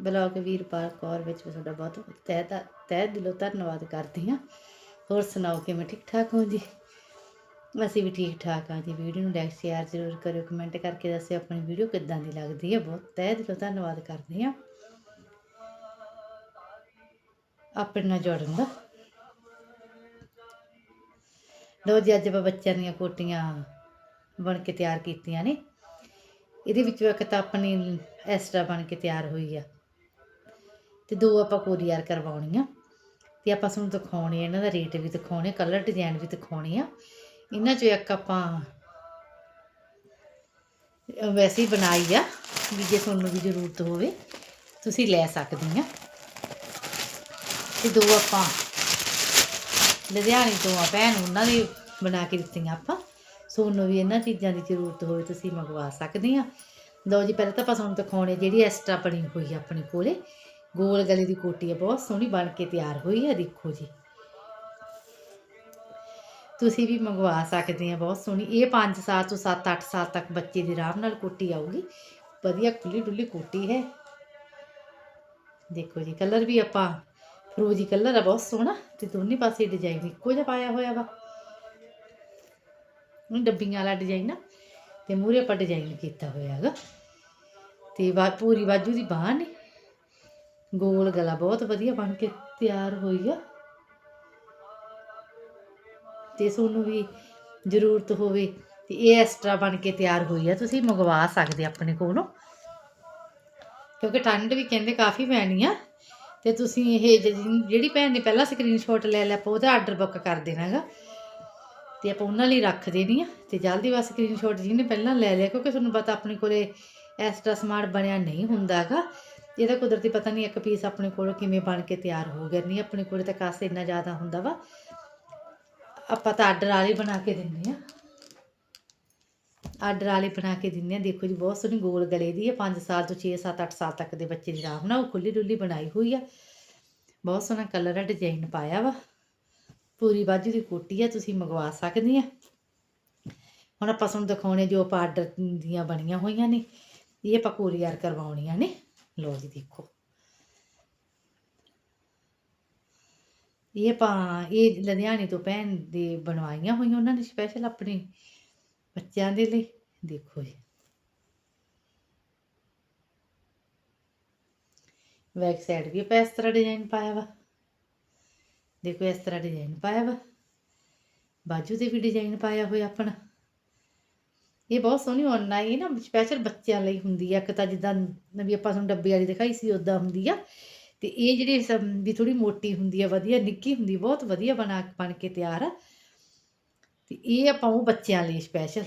Blog Veerpal Kaur ਵਿੱਚ ਮੈਂ ਤੁਹਾਡਾ ਬਹੁਤ ਤਹਿ ਦਾ ਤਹਿ ਦਿਲੋਂ ਧੰਨਵਾਦ ਕਰਦੀ ਹਾਂ। ਹੋਰ ਸੁਣਾਓ, ਕਿਵੇਂ ਠੀਕ ਠਾਕ ਹੋ ਜੀ? ਅਸੀਂ ਵੀ ਠੀਕ ਠਾਕ ਹਾਂ ਜੀ। ਵੀਡੀਓ ਨੂੰ ਲਾਈਕ ਸ਼ੇਅਰ ਜ਼ਰੂਰ ਕਰਿਓ। ਕਮੈਂਟ ਕਰਕੇ ਦੱਸਿਓ ਆਪਣੀ ਵੀਡੀਓ ਕਿੱਦਾਂ ਦੀ ਲੱਗਦੀ ਹੈ। ਬਹੁਤ ਤਹਿ ਦਿਲੋਂ ਧੰਨਵਾਦ ਕਰਦੀ ਹਾਂ। ਆਪਣੇ ਨਾਲ ਜੁੜਨ ਦਾ। ਲੋ ਜੀ, ਅੱਜ ਆਪਾਂ ਬੱਚਿਆਂ ਦੀਆਂ ਕੋਟੀਆਂ ਬਣ ਕੇ ਤਿਆਰ ਕੀਤੀਆਂ ਨੇ। ਇਹਦੇ ਵਿੱਚੋਂ ਇੱਕ ਤਾਂ ਆਪਣੀ ਐਸਟਰਾ ਬਣ ਕੇ ਤਿਆਰ ਹੋਈ ਆ। ਤੇ ਦੋ ਆਪਾਂ ਕੋਰੀਅਰ ਆ। ਤੇ ਆਪਾਂ ਤੁਹਾਨੂੰ ਦਿਖਾਉਣੇ ਆ, ਇਹਨਾਂ ਦਾ ਰੇਟ ਵੀ ਦਿਖਾਉਣੇ ਕਲਰ ਡਿਜ਼ਾਈਨ ਵੀ ਦਿਖਾਉਣੇ ਆ। ਇਹਨਾਂ ਚੋਂ ਇੱਕ ਆਪਾਂ ਵੈਸੇ ਹੀ ਬਣਾਈ ਆ, ਵੀ ਜੇ ਤੁਹਾਨੂੰ ਵੀ ਜ਼ਰੂਰਤ ਹੋਵੇ, ਤੁਸੀਂ ਲੈ ਸਕਦੇ ਆ। ਤੇ ਦੋ ਆਪਾਂ, ਲੁਧਿਆਣੇ ਤੋਂ ਆ ਭੈਣ, ਉਹਨਾਂ ਦੀ ਬਣਾ ਕੇ ਦਿੱਤੀਆਂ ਆਪਾਂ। ਸੋਨੂੰ ਵੀ ਇਹਨਾਂ ਚੀਜ਼ਾਂ ਦੀ ਜ਼ਰੂਰਤ ਹੋਵੇ, ਤੁਸੀਂ ਮੰਗਵਾ ਸਕਦੇ ਆ। ਲਓ ਜੀ, ਪਹਿਲਾਂ ਤਾਂ ਆਪਾਂ ਤੁਹਾਨੂੰ ਦਿਖਾਉਣੇ ਜਿਹੜੀ ਐਸਟਰਾ ਬਣੀ ਹੋਈ ਆ ਆਪਣੇ ਕੋਲੇ। ਗੋਲ ਗਲੇ ਦੀ ਕੋਟੀ ਹੈ ਬਹੁਤ ਸੋਹਣੀ ਬਣ ਕੇ ਤਿਆਰ ਹੋਈ ਆ, ਦੇਖੋ ਜੀ। ਤੁਸੀਂ ਵੀ ਮੰਗਵਾ ਸਕਦੇ ਆ, ਬਹੁਤ ਸੋਹਣੀ। ਇਹ 5 ਸਾਲ ਤੋਂ 7-8 ਸਾਲ ਤੱਕ ਬੱਚੇ ਦੀ ਆਰਾਮ ਨਾਲ ਕੋਟੀ ਆਊਗੀ। ਵਧੀਆ ਖੁੱਲੀ ਡੁੱਲੀ ਕੋਟੀ ਹੈ। ਦੇਖੋ ਜੀ, ਕਲਰ ਵੀ ਆਪਾਂ ਫਰੋਜੀ ਕਲਰ ਆ, ਬਹੁਤ ਸੋਹਣਾ ਤੇ ਦੋਨੇ ਪਾਸੇ ਡਿਜ਼ਾਈਨ ਇੱਕੋ ਜਿਹਾ ਪਾਇਆ ਹੋਇਆ ਵਾ। ਉਹ ਡੱਬੀਆਂ ਵਾਲਾ ਡਿਜ਼ਾਈਨ ਆ ਤੇ ਮੂਰੇ ਆਪਾਂ ਡਿਜ਼ਾਈਨ ਕੀਤਾ ਹੋਇਆ ਹੈਗਾ। ਤੇ ਵਾ, ਪੂਰੀ ਬਾਜੂ ਦੀ ਬਾਹ ਨੇ। ਗੋਲ ਗਲਾ ਬਹੁਤ ਵਧੀਆ ਬਣ ਕੇ ਤਿਆਰ ਹੋਈ ਆ। ਤੇ ਤੁਹਾਨੂੰ ਵੀ ਜ਼ਰੂਰਤ ਹੋਵੇ ਤੇ ਇਹ ਐਕਸਟਰਾ ਬਣ ਕੇ ਤਿਆਰ ਹੋਈ ਆ, ਤੁਸੀਂ ਮੰਗਵਾ ਸਕਦੇ ਆਪਣੇ ਕੋਲੋਂ। ਕਿਉਂਕਿ ਠੰਡ ਵੀ ਕਹਿੰਦੇ ਕਾਫੀ ਪੈਣੀ ਆ। ਤੇ ਤੁਸੀਂ ਇਹ ਜਿਹੜੀ ਭੈਣ ਨੇ ਪਹਿਲਾਂ ਸਕਰੀਨਸ਼ਾਟ ਲੈ ਲਿਆ, ਆਪਾਂ ਉਹਦਾ ਆਰਡਰ ਬੁੱਕ ਕਰ ਦੇਣਾ ਹੈਗਾ ਤੇ ਆਪਾਂ ਉਹਨਾਂ ਲਈ ਰੱਖ ਦੇਣੀ ਆ। ਤੇ ਜਲਦੀ ਬਸ ਸਕਰੀਨਸ਼ਾਟ ਜਿਹਨੇ ਪਹਿਲਾਂ ਲੈ ਲਿਆ, ਕਿਉਂਕਿ ਤੁਹਾਨੂੰ ਪਤਾ ਆਪਣੇ ਕੋਲੇ ਐਕਸਟਰਾ ਸਮਾਰਟ ਬਣਿਆ ਨਹੀਂ ਹੁੰਦਾਗਾ। ਇਹਦਾ ਕੁਦਰਤੀ ਪਤਾ ਨਹੀਂ ਇੱਕ ਪੀਸ ਆਪਣੇ ਕੋਲ ਕਿਵੇਂ ਬਣ ਕੇ ਤਿਆਰ ਹੋ ਗਿਆ, ਨਹੀਂ ਆਪਣੇ ਕੋਲ ਤਾਂ ਕਾਸੇ ਇੰਨਾ ਜ਼ਿਆਦਾ ਹੁੰਦਾ ਵਾ। ਆਪਾਂ ਤਾਂ ਆਰਡਰ ਵਾਲੇ ਬਣਾ ਕੇ ਦਿੰਦੇ ਆ ਆਰਡਰ ਵਾਲੇ ਬਣਾ ਕੇ ਦਿੰਦੇ ਆ ਦੇਖੋ ਜੀ, ਬਹੁਤ ਸੋਹਣੀ ਗੋਲ ਗਲੇ ਦੀ ਹੈ। 5 ਸਾਲ ਤੋਂ 6 7 8 ਸਾਲ ਤੱਕ ਦੇ ਬੱਚੇ ਦੀ ਰਾਹ ਨਾ ਉਹ ਖੁੱਲੀ ਡੁੱਲੀ ਬਣਾਈ ਹੋਈ ਆ। ਬਹੁਤ ਸੋਹਣਾ ਕਲਰ ਆ ਡਿਜ਼ਾਈਨ ਪਾਇਆ ਵਾ। ਪੂਰੀ ਬਾਜੂ ਦੀ ਕੋਟੀ ਆ, ਤੁਸੀਂ ਮੰਗਵਾ ਸਕਦੇ ਆ। ਹੁਣ ਆਪਾਂ ਤੁਹਾਨੂੰ ਦਿਖਾਉਣੇ ਜੋ ਆਪਾਂ ਆਰਡਰ ਦੀਆਂ ਬਣੀਆਂ ਹੋਈਆਂ ਨੇ। ਇਹ ਆਪਾਂ ਕੋਰੀਅਰ ਕਰਵਾਉਣੀਆਂ ਨੇ। ਲੋ ਜੀ ਦੇਖੋ। ਇਹ ਆਪਾਂ ਇਹ ਲੁਧਿਆਣੇ ਤੋਂ ਭੈਣ ਦੇ ਬਣਵਾਈਆਂ ਹੋਈਆਂ ਉਹਨਾਂ ਨੇ ਸਪੈਸ਼ਲ ਆਪਣੇ ਬੱਚਿਆਂ ਦੇ ਲਈ। ਦੇਖੋ ਜੀ। ਬੈਕ ਸਾਈਡ ਵੀ ਆਪਾਂ ਇਸ ਤਰ੍ਹਾਂ ਡਿਜ਼ਾਈਨ ਪਾਇਆ ਵਾ। ਦੇਖੋ ਇਸ ਤਰ੍ਹਾਂ ਡਿਜ਼ਾਈਨ ਪਾਇਆ ਵਾ। ਬਾਜੂ ਤੇ ਵੀ ਡਿਜ਼ਾਈਨ ਪਾਇਆ ਹੋਇਆ ਆਪਣਾ। ਇਹ ਬਹੁਤ ਸੋਹਣੀ ਓਨਾ ਇਹ ਨਾ ਸਪੈਸ਼ਲ ਬੱਚਿਆਂ ਲਈ ਹੁੰਦੀ ਆ, ਇੱਕ ਤਾਂ ਜਿੱਦਾਂ ਵੀ ਆਪਾਂ ਤੁਹਾਨੂੰ ਡੱਬੇ ਵਾਲੀ ਦਿਖਾਈ ਸੀ ਉਦਾਂ ਹੁੰਦੀ ਆ। ਤੇ ਇਹ ਜਿਹੜੀ ਸ- ਵੀ ਥੋੜੀ ਮੋਟੀ ਹੁੰਦੀ ਆ, ਵਧੀਆ, ਨਿੱਕੀ ਹੁੰਦੀ, ਬਹੁਤ ਵਧੀਆ ਬਣਾ ਬਣ ਕੇ ਤਿਆਰ ਆ। ਤੇ ਇਹ ਆਪਾਂ ਉਹ ਬੱਚਿਆਂ ਲਈ ਸਪੈਸ਼ਲ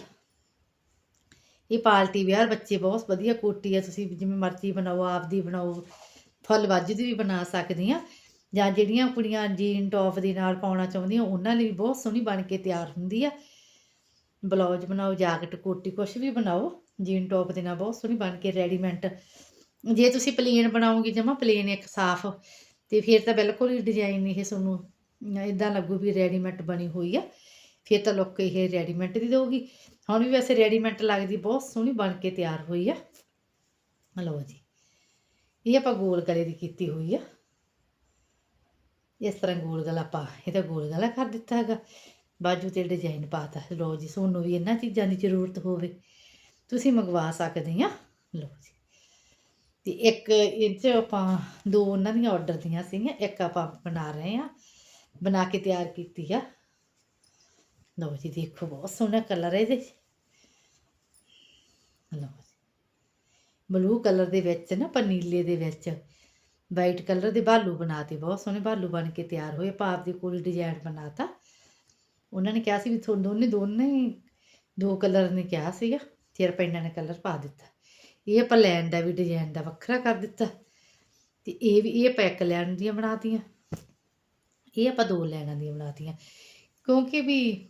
ਇਹ ਪਾਰਟੀ ਵਿਆਹ ਬੱਚੇ ਬਹੁਤ ਵਧੀਆ ਕੋਟੀ ਆ, ਤੁਸੀਂ ਜਿਵੇਂ ਮਰਜ਼ੀ ਬਣਾਓ, ਆਪਦੀ ਬਣਾਓ, ਫੁੱਲ ਬਾਜੂ ਦੀ ਵੀ ਬਣਾ ਸਕਦੇ ਆ। ਜਾਂ ਜਿਹੜੀਆਂ ਕੁੜੀਆਂ ਜੀਨ ਟੌਪ ਦੇ ਨਾਲ ਪਾਉਣਾ ਚਾਹੁੰਦੀਆਂ, ਉਹਨਾਂ ਲਈ ਵੀ ਬਹੁਤ ਸੋਹਣੀ ਬਣ ਕੇ ਤਿਆਰ ਹੁੰਦੀ ਆ। ਬਲਾਉਜ ਬਣਾਓ, ਜਾਕਟ, ਕੋਟੀ, ਕੁਛ ਵੀ ਬਣਾਓ, ਜੀਨ ਟੌਪ ਦੇ ਨਾਲ ਬਹੁਤ ਸੋਹਣੀ ਬਣ ਕੇ ਰੈਡੀਮੈਂਟ। ਜੇ ਤੁਸੀਂ ਪਲੇਨ ਬਣਾਓਗੇ ਜਮਾ, ਪਲੇਨ ਇੱਕ ਸਾਫ਼, ਤੇ ਫਿਰ ਤਾਂ ਬਿਲਕੁਲ ਹੀ ਡਿਜ਼ਾਈਨ ਇਹ ਤੁਹਾਨੂੰ ਇਦਾਂ ਲੱਗੂ ਵੀ ਰੈਡੀਮੈਂਟ ਬਣੀ ਹੋਈ ਆ। ਫਿਰ ਤਾਂ ਲੋਕ ਇਹ ਰੈਡੀਮੈਂਟ ਦੀ ਦੇਊਗੀ। ਹੁਣ ਵੀ ਵੈਸੇ ਰੈਡੀਮੈਂਟ ਲੱਗਦੀ, ਬਹੁਤ ਸੋਹਣੀ ਬਣ ਕੇ ਤਿਆਰ ਹੋਈ ਆ। ਲਓ ਜੀ, ਇਹ ਆਪਾਂ ਗੋਲ ਗਲੇ ਦੀ ਕੀਤੀ ਹੋਈ ਆ। ਇਸ ਤਰ੍ਹਾਂ ਗੋਲ ਗਲਾ ਪਾ, ਇਹਦਾ ਗੋਲ ਗਲਾ ਕਰ ਦਿੱਤਾ ਹੈਗਾ। ਬਾਜੂ ਤੇ ਡਿਜ਼ਾਈਨ ਪਾਤਾ। ਲਓ ਜੀ ਤੁਹਾਨੂੰ ਵੀ ਇਹਨਾਂ ਚੀਜ਼ਾਂ ਦੀ ਜ਼ਰੂਰਤ ਹੋਵੇ। ਤੁਸੀਂ ਮੰਗਵਾ ਸਕਦੇ ਆ। ਲਓ ਜੀ। ਤੇ ਇੱਕ ਇਹ 'ਚ ਆਪਾਂ ਦੋ ਉਹਨਾਂ ਦੀਆਂ ਆਰਡਰ ਦੀਆਂ ਸੀਗੀਆਂ। ਇੱਕ ਆਪਾਂ ਬਣਾ ਰਹੇ ਆ। ਬਣਾ ਕੇ ਤਿਆਰ ਕੀਤੀ ਆ। ਲਓ ਜੀ, ਦੇਖੋ ਬਹੁਤ ਸੋਹਣਾ ਕਲਰ ਹੈ ਇਹਦੇ 'ਚ। ਲਓ ਜੀ। ਬਲੂ ਕਲਰ ਦੇ ਵਿੱਚ ਨਾ ਪਨੀਲੇ ਦੇ ਵਿੱਚ ਵਾਈਟ ਕਲਰ ਦੇ ਬਾਲੂ ਬਣਾਤੇ। ਬਹੁਤ ਸੋਹਣੇ ਬਾਲੂ ਬਣ ਕੇ ਤਿਆਰ ਹੋਏ। ਭਾਵ ਦੇ ਕੋਲ ਡਿਜ਼ਾਈਨ ਬਣਾਤਾ। ਉਹਨਾਂ ਨੇ ਕਿਹਾ ਸੀ ਵੀ ਤੁਹਾਨੂੰ ਦੋਨੇ ਦੋਨੇ ਦੋ ਕਲਰ ਨੇ ਕਿਹਾ ਸੀਗਾ ਫਿਰ ਆਪਾਂ ਇਹਨਾਂ ਨੇ ਕਲਰ ਪਾ ਦਿੱਤਾ। ਇਹ ਆਪਾਂ ਲੈਣ ਦਾ ਵੀ ਡਿਜ਼ਾਈਨ ਦਾ ਵੱਖਰਾ ਕਰ ਦਿੱਤਾ, ਤੇ ਇਹ ਵੀ ਇਹ ਪੈਕ ਲੈਣ ਦੀਆਂ ਬਣਾਤੀਆਂ। ਇਹ ਆਪਾਂ ਦੋ ਲੈਣਾਂ ਦੀਆਂ ਬਣਾਤੀਆਂ। ਕਿਉਂਕਿ ਵੀ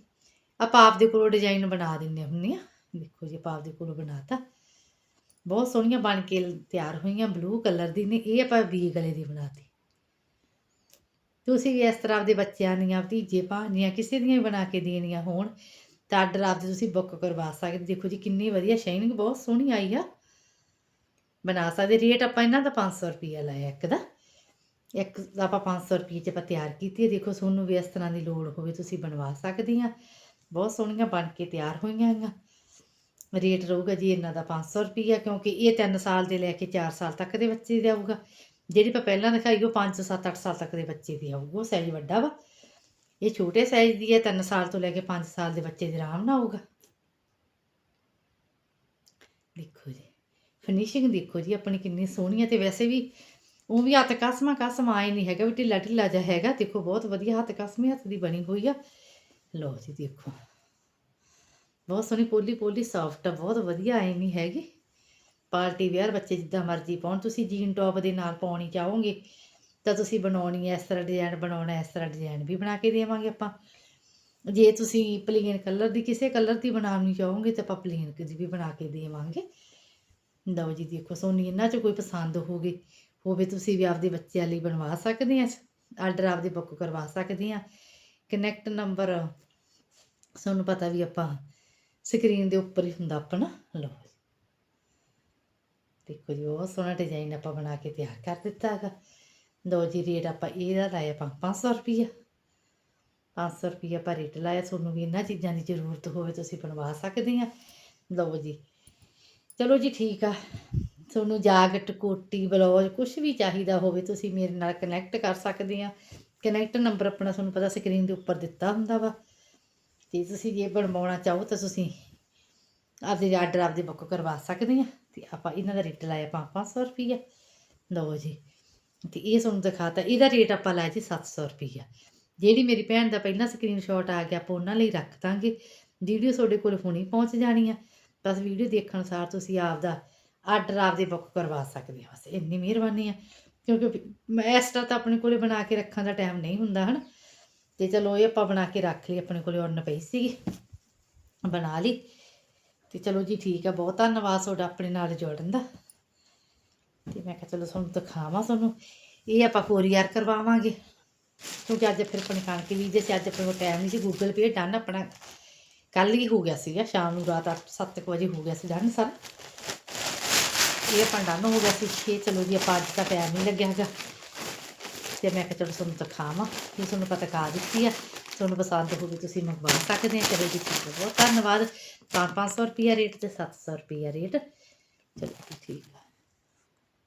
ਆਪਾਂ ਆਪਦੇ ਕੋਲੋਂ ਡਿਜ਼ਾਈਨ ਬਣਾ ਦਿੰਦੇ ਹੁੰਦੇ ਆ ਦੇਖੋ ਜੀ, ਆਪਾਂ ਆਪਦੇ ਕੋਲੋਂ ਬਣਾਤਾ। ਬਹੁਤ ਸੋਹਣੀਆਂ ਬਣ ਕੇ ਤਿਆਰ ਹੋਈਆਂ ਬਲੂ ਕਲਰ ਦੀ ਨੇ, ਇਹ ਆਪਾਂ ਵੀ ਗਲੇ ਦੀ ਬਣਾਤੀ। ਤੁਸੀਂ ਵੀ ਇਸ ਤਰ੍ਹਾਂ ਆਪਦੇ ਬੱਚਿਆਂ ਦੀਆਂ ਭਤੀਜੇ ਭਾਣੀਆਂ ਕਿਸੇ ਦੀਆਂ ਵੀ ਬਣਾ ਕੇ ਦੇਣੀਆਂ ਹੋਣ, ਤਾਂ ਆਰਡਰ ਆਪਦੇ ਤੁਸੀਂ ਬੁੱਕ ਕਰਵਾ ਸਕਦੇ ਦੇਖੋ ਜੀ, ਕਿੰਨੀ ਵਧੀਆ ਸ਼ਾਈਨਿੰਗ ਬਹੁਤ ਸੋਹਣੀ ਆਈ ਆ। ਬਣਾ ਸਕਦੇ ਰੇਟ ਆਪਾਂ ਇਹਨਾਂ ਦਾ 500 ਰੁਪਈਆ ਲਾਇਆ ਇੱਕ ਦਾ। ਇੱਕ ਦਾ ਆਪਾਂ 500 ਰੁਪਏ ਚ ਆਪਾਂ ਤਿਆਰ ਕੀਤੀ ਹੈ ਦੇਖੋ, ਤੁਹਾਨੂੰ ਵੀ ਇਸ ਤਰ੍ਹਾਂ ਦੀ ਲੋੜ ਹੋਵੇ ਤੁਸੀਂ ਬਣਵਾ ਸਕਦੇ ਸਕਦੀਆਂ ਬਹੁਤ ਸੋਹਣੀਆਂ ਬਣ ਕੇ ਤਿਆਰ ਹੋਈਆਂ ਹੈਗੀਆਂ ਰੇਟ ਰਹੂਗਾ ਜੀ ਇਹਨਾਂ ਦਾ 500 ਰੁਪਈਆ, ਕਿਉਂਕਿ ਇਹ 3 ਸਾਲ ਦੇ ਲੈ ਕੇ 4 ਸਾਲ ਤੱਕ ਦੇ ਬੱਚੇ ਦਾ ਆਊਗਾ ਜਿਹੜੀ ਆਪਾਂ ਪਹਿਲਾਂ ਦਿਖਾਈ, ਉਹ 5 7 8 ਸਾਲ ਤੱਕ ਦੇ ਬੱਚੇ ਦੀ ਆਊਗਾ ਉਹ ਸਾਈਜ਼ ਵੱਡਾ ਵਾ। ਇਹ ਛੋਟੇ ਸਾਈਜ਼ ਦੀ ਹੈ 3 ਸਾਲ ਤੋਂ ਲੈ ਕੇ 5 ਸਾਲ ਦੇ ਬੱਚੇ ਦੇ ਆਰਾਮ ਨਾਲ ਆਊਗਾ। ਦੇਖੋ ਜੀ ਫਿਨਿਸ਼ਿੰਗ ਦੇਖੋ ਜੀ, ਆਪਣੀ ਕਿੰਨੀ ਸੋਹਣੀ ਹੈ ਤੇ ਵੈਸੇ ਵੀ ਉਹ ਵੀ ਹੱਥ ਕਸਮਾ ਕਸਮ ਆਏ ਨਹੀਂ ਹੈਗਾ, ਵੀ ਢਿੱਲਾ ਢਿੱਲਾ ਜਿਹਾ ਹੈਗਾ। ਦੇਖੋ, ਬਹੁਤ ਵਧੀਆ ਹੱਥ ਕਸਮੀ, ਹੱਥ ਦੀ ਬਣੀ ਹੋਈ ਆ। ਲਓ ਜੀ, ਦੇਖੋ। ਬਹੁਤ ਸੋਹਣੀ ਪੋਲੀ ਪੋਲੀ ਸੌਫਟ ਆ, ਬਹੁਤ ਵਧੀਆ ਆਈ ਨਹੀਂ ਹੈਗੀ। ਪਾਰਟੀ ਵੇਅਰ ਬੱਚੇ ਜਿੱਦਾਂ ਮਰਜ਼ੀ ਪਾਉਣ, ਤੁਸੀਂ ਜੀਨ ਟੌਪ ਦੇ ਨਾਲ ਪਾਉਣੀ ਚਾਹੋਗੇ, ਤਾਂ ਤੁਸੀਂ ਬਣਾਉਣੀ ਹੈ, ਇਸ ਤਰ੍ਹਾਂ ਡਿਜ਼ਾਈਨ ਬਣਾਉਣਾ, ਇਸ ਤਰ੍ਹਾਂ ਡਿਜ਼ਾਈਨ ਵੀ ਬਣਾ ਕੇ ਦੇਵਾਂਗੇ ਆਪਾਂ। ਜੇ ਤੁਸੀਂ ਪਲੇਨ ਕਲਰ ਦੀ, ਕਿਸੇ ਕਲਰ ਦੀ ਬਣਾਉਣੀ ਚਾਹੋਗੇ, ਤਾਂ ਆਪਾਂ ਪਲੇਨ ਦੀ ਵੀ ਬਣਾ ਕੇ ਦੇਵਾਂਗੇ। ਲਓ ਜੀ, ਦੇਖੋ, ਸੋਨੀ ਇਹਨਾਂ 'ਚ ਕੋਈ ਪਸੰਦ ਹੋਵੇ ਹੋਵੇ ਤੁਸੀਂ ਵੀ ਆਪਦੇ ਬੱਚਿਆਂ ਲਈ ਬਣਵਾ ਸਕਦੇ ਆ ਆਰਡਰ ਆਪਦੇ ਬੁੱਕ ਕਰਵਾ ਸਕਦੇ ਆ। ਕਨੈਕਟ ਨੰਬਰ ਤੁਹਾਨੂੰ ਪਤਾ ਵੀ ਆਪਾਂ ਸਕਰੀਨ ਦੇ ਉੱਪਰ ਹੀ ਹੁੰਦਾ ਆਪਣਾ। ਲਓ। ਦੇਖੋ ਜੀ ਬਹੁਤ ਸੋਹਣਾ ਡਿਜ਼ਾਈਨ ਆਪਾਂ ਬਣਾ ਕੇ ਤਿਆਰ ਕਰ ਦਿੱਤਾ ਹੈਗਾ। ਲਓ ਜੀ ਰੇਟ ਆਪਾਂ ਇਹਦਾ ਲਾਇਆ ਆਪਾਂ 500 ਰੁਪਈਆ। 500 ਰੁਪਈਆ ਪਰ ਰੇਟ ਲਾਇਆ, ਤੁਹਾਨੂੰ ਵੀ ਇਹਨਾਂ ਚੀਜ਼ਾਂ ਦੀ ਜ਼ਰੂਰਤ ਹੋਵੇ ਤੁਸੀਂ ਬਣਵਾ ਸਕਦੇ ਆ। ਲਓ ਜੀ, ਚਲੋ ਜੀ ਠੀਕ ਆ। ਤੁਹਾਨੂੰ ਜਾਕਟ, ਕੋਟੀ, ਬਲੌਜ ਕੁਝ ਵੀ ਚਾਹੀਦਾ ਹੋਵੇ ਤੁਸੀਂ ਮੇਰੇ ਨਾਲ ਕਨੈਕਟ ਕਰ ਸਕਦੇ ਆ। ਕਨੈਕਟ ਨੰਬਰ ਆਪਣਾ ਤੁਹਾਨੂੰ ਪਤਾ ਸਕਰੀਨ ਦੇ ਉੱਪਰ ਦਿੱਤਾ ਹੁੰਦਾ ਵਾ। ਤੇ ਤੁਸੀਂ ਜੇ ਬਣਵਾਉਣਾ ਚਾਹੋ ਤਾਂ ਤੁਸੀਂ ਆਪਦੇ ਆਰਡਰ ਆਪਦੇ ਬੁੱਕ ਕਰਵਾ ਸਕਦੇ ਆ। ਤੇ ਆਪਾਂ ਇਹਨਾਂ ਦਾ ਰੇਟ ਲਾਇਆ ਆਪਾਂ 500 ਰੁਪਈਆ। ਲਓ ਜੀ, ਤੇ ਇਹ ਤੁਹਾਨੂੰ ਦਿਖਾਤਾ, ਇਹਦਾ ਰੇਟ ਆਪਾਂ ਲਾਇਆ ਜੀ 700 ਰੁਪਈਆ। ਜਿਹੜੀ ਮੇਰੀ ਭੈਣ ਦਾ ਪਹਿਲਾਂ ਸਕਰੀਨਸ਼ਾਟ ਆ ਗਿਆ, ਆਪਾਂ ਉਹਨਾਂ ਲਈ ਰੱਖ ਦਾਂਗੇ। ਵੀਡੀਓ ਤੁਹਾਡੇ ਕੋਲ ਹੁਣੀ ਪਹੁੰਚ ਜਾਣੀ ਆ। ਬਸ ਵੀਡੀਓ ਦੇਖਣ ਅਨੁਸਾਰ ਤੁਸੀਂ ਆਪਦਾ ਆਰਡਰ ਆਪਦੇ ਬੁੱਕ ਕਰਵਾ ਸਕਦੇ ਹੋ। ਬਸ ਇੰਨੀ ਮਿਹਰਬਾਨੀ ਆ, ਕਿਉਂਕਿ ਮੈਂ ਤਰ੍ਹਾਂ ਤਾਂ ਆਪਣੇ ਕੋਲੇ ਬਣਾ ਕੇ ਰੱਖਣ ਦਾ ਟਾਈਮ ਨਹੀਂ ਹੁੰਦਾ, ਹਨ? ਤੇ ਚਲੋ ਇਹ ਆਪਾਂ ਬਣਾ ਕੇ ਰੱਖ ਲਈ, ਆਪਣੇ ਕੋਲੇ ਉੱਨ ਪਈ ਸੀਗੀ। ਬਣਾ ਲਈ। ਤੇ ਚਲੋ ਜੀ ਠੀਕ ਆ, ਬਹੁਤ ਧੰਨਵਾਦ ਤੁਹਾਡਾ ਆਪਣੇ ਨਾਲ ਜੁੜਨ ਦਾ। ਤੇ ਮੈਂ ਕਿਹਾ ਚਲੋ ਤੁਹਾਨੂੰ ਦਿਖਾਵਾਂ ਤੁਹਾਨੂੰ, ਇਹ ਆਪਾਂ ਕੋਰੀਅਰ ਕਰਵਾਵਾਂਗੇ। ਕਿਉਂਕਿ ਅੱਜ ਫਿਰ ਆਪਣੀ ਕਣਕ ਬੀਜੇ ਸੀ ਅੱਜ ਆਪਣੇ ਕੋਲ ਟਾਈਮ ਨਹੀਂ ਸੀ ਗੂਗਲ ਪੇ ਡਨ ਆਪਣਾ। ਕੱਲ ਹੀ ਹੋ ਗਿਆ ਸੀਗਾ, ਸ਼ਾਮ ਨੂੰ ਰਾਤ 7 ਵਜੇ ਹੋ ਗਿਆ ਸੀ ਡਨ ਸਰ। ਇਹ ਆਪਾਂ ਡਨ ਹੋ ਗਿਆ ਸੀ, ਇਹ ਚਲੋ ਜੀ ਆਪਾਂ ਅੱਜ ਤਾਂ ਟਾਈਮ ਨਹੀਂ ਲੱਗਿਆ ਹੈਗਾ। ਤੇ ਮੈਂ ਕਿਹਾ ਚਲੋ ਤੁਹਾਨੂੰ ਦਿਖਾਵਾਂ, ਇਹ ਤੁਹਾਨੂੰ ਪਤਾ ਕਾ ਦਿੱਤੀ ਆ। ਤੁਹਾਨੂੰ ਪਸੰਦ ਹੋਵੇ ਤੁਸੀਂ ਮੰਗਵਾ ਸਕਦੇ ਆ ਚਲੋ ਜੀ ਠੀਕ ਹੈ ਬਹੁਤ ਧੰਨਵਾਦ 500 ਰੁਪਿਆ ਰੇਟ ਤੇ 700 ਰੁਪਿਆ ਰੇਟ। ਚਲੋ ਜੀ, ਠੀਕ ਆ।